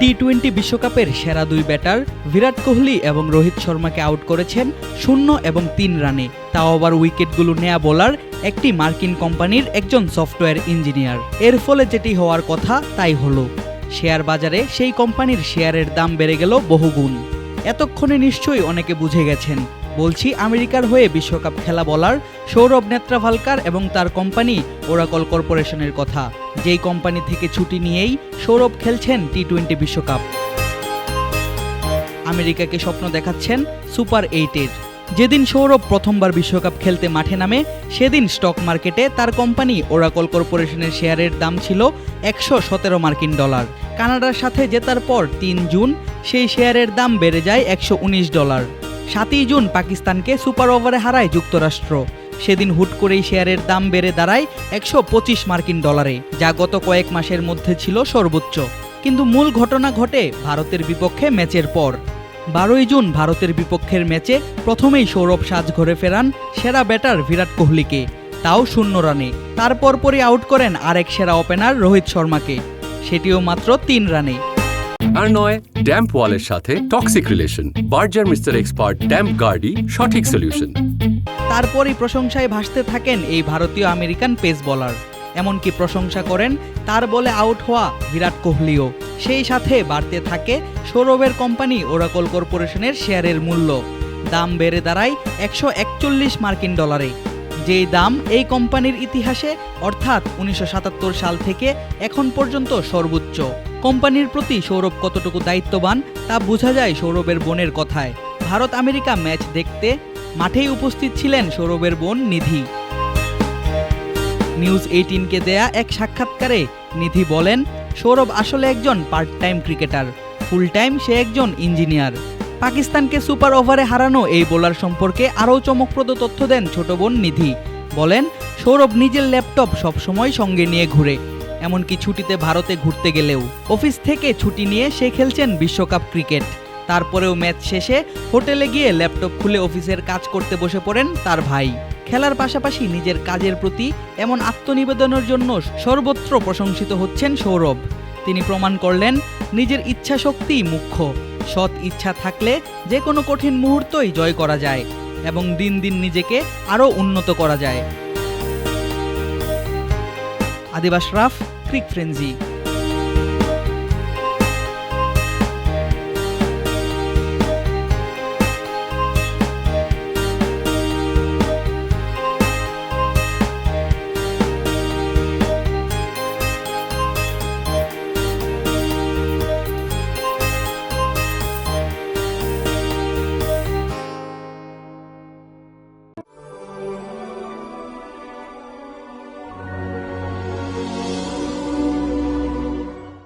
T twenty বিশ্বকাপের সেরা দুই ব্যাটার বিরাট কোহলি এবং রোহিত শর্মাকে আউট করেছেন শূন্য এবং তিন রানে। তাও আবার উইকেটগুলো নেয়া বোলার একটি মার্কিন কোম্পানির একজন সফটওয়্যার ইঞ্জিনিয়ার। এর ফলে যেটি হওয়ার কথা, তাই হলো। শেয়ার বাজারে সেই কোম্পানির শেয়ারের দাম বেড়ে গেল বহুগুণ। এতক্ষণে নিশ্চয়ই অনেকে বুঝে গেছেন বলছি আমেরিকার হয়ে বিশ্বকাপ খেলা বলার সৌরভ নেত্রাভালকার এবং তার কোম্পানি ওরাকল কর্পোরেশনের কথা। যেই কোম্পানি থেকে ছুটি নিয়েই সৌরভ খেলছেন টি টোয়েন্টি বিশ্বকাপ। আমেরিকাকে স্বপ্ন দেখাচ্ছেন সুপার এইটের। যেদিন সৌরভ প্রথমবার বিশ্বকাপ খেলতে মাঠে নামে, সেদিন স্টক মার্কেটে তার কোম্পানি ওরাকল কর্পোরেশনের শেয়ারের দাম ছিল একশো সতেরো মার্কিন ডলার। কানাডার সাথে জেতার পর তিন জুন, সেই শেয়ারের দাম বেড়ে যায় একশো উনিশ ডলার। সাতই জুন পাকিস্তানকে সুপার ওভারে হারায় যুক্তরাষ্ট্র। সেদিন হুট করেই শেয়ারের দাম বেড়ে দাঁড়ায় একশো পঁচিশ মার্কিন ডলারে, যা গত কয়েক মাসের মধ্যে ছিল সর্বোচ্চ। কিন্তু মূল ঘটনা ঘটে ভারতের বিপক্ষে ম্যাচের পর। বারোই জুন ভারতের বিপক্ষের ম্যাচে প্রথমেই সৌরভ সাজ ঘরে ফেরান সেরা ব্যাটার বিরাট কোহলিকে, তাও শূন্য রানে। তারপর পরই আউট করেন আরেক সেরা ওপেনার রোহিত শর্মাকে। সেটিও মাত্র তিন রানে। আর নয় ড্যাম্প ওয়ালের সাথে toxic relation Berger mister expert damp সঠিক সলিউশন তারপরই প্রশংসায় ভাসতে থাকেন এই ভারতীয় আমেরিকান পেস বলার এমনকি প্রশংসা করেন, তার বলে আউট হওয়া বিরাট কোহলিও। সেই সাথে বাড়তে থাকে সৌরভের কোম্পানি ওরাকল কর্পোরেশনের শেয়ারের মূল্য। দাম বেড়ে দাঁড়ায় একশো একচল্লিশ মার্কিন ডলারে যেই দাম এই কোম্পানির ইতিহাসে, অর্থাৎ উনিশশো সাতাত্তর সাল থেকে এখন পর্যন্ত সর্বোচ্চ। কোম্পানির প্রতি সৌরভ কতটুকু দায়িত্ববান, তা বোঝা যায় সৌরভের বোনের কথায়। ভারত আমেরিকা ম্যাচ দেখতে মাঠেই উপস্থিত ছিলেন সৌরভের বোন নিধি। নিউজ এইটিনকে দেয়া এক সাক্ষাৎকারে নিধি বলেন, সৌরভ আসলে একজন part time cricketer full time সে একজন ইঞ্জিনিয়ার। পাকিস্তানকে সুপার ওভারে হারানো এই বোলার সম্পর্কে আরও চমকপ্রদ তথ্য দেন ছোট বোন নিধি। বলেন, সৌরভ নিজের ল্যাপটপ সবসময় সঙ্গে নিয়ে ঘুরে এমনকি ছুটিতে ভারতে ঘুরতে গেলেও। অফিস থেকে ছুটি নিয়ে সে খেলছেন বিশ্বকাপ ক্রিকেট। তারপরেও ম্যাচ শেষে হোটেলে গিয়ে ল্যাপটপ খুলে অফিসের কাজ করতে বসে পড়েন তার ভাই। খেলার পাশাপাশি নিজের কাজের প্রতি এমন আত্মনিবেদনের জন্য সর্বত্র প্রশংসিত হচ্ছেন সৌরভ। তিনি প্রমাণ করলেন, নিজের ইচ্ছা শক্তিই মুখ্য। সৎ ইচ্ছা থাকলে যে কোনো কঠিন মুহূর্তই জয় করা যায় এবং দিন দিন নিজেকে আরও উন্নত করা যায়। আদিবাস রাফ Click Frenzy.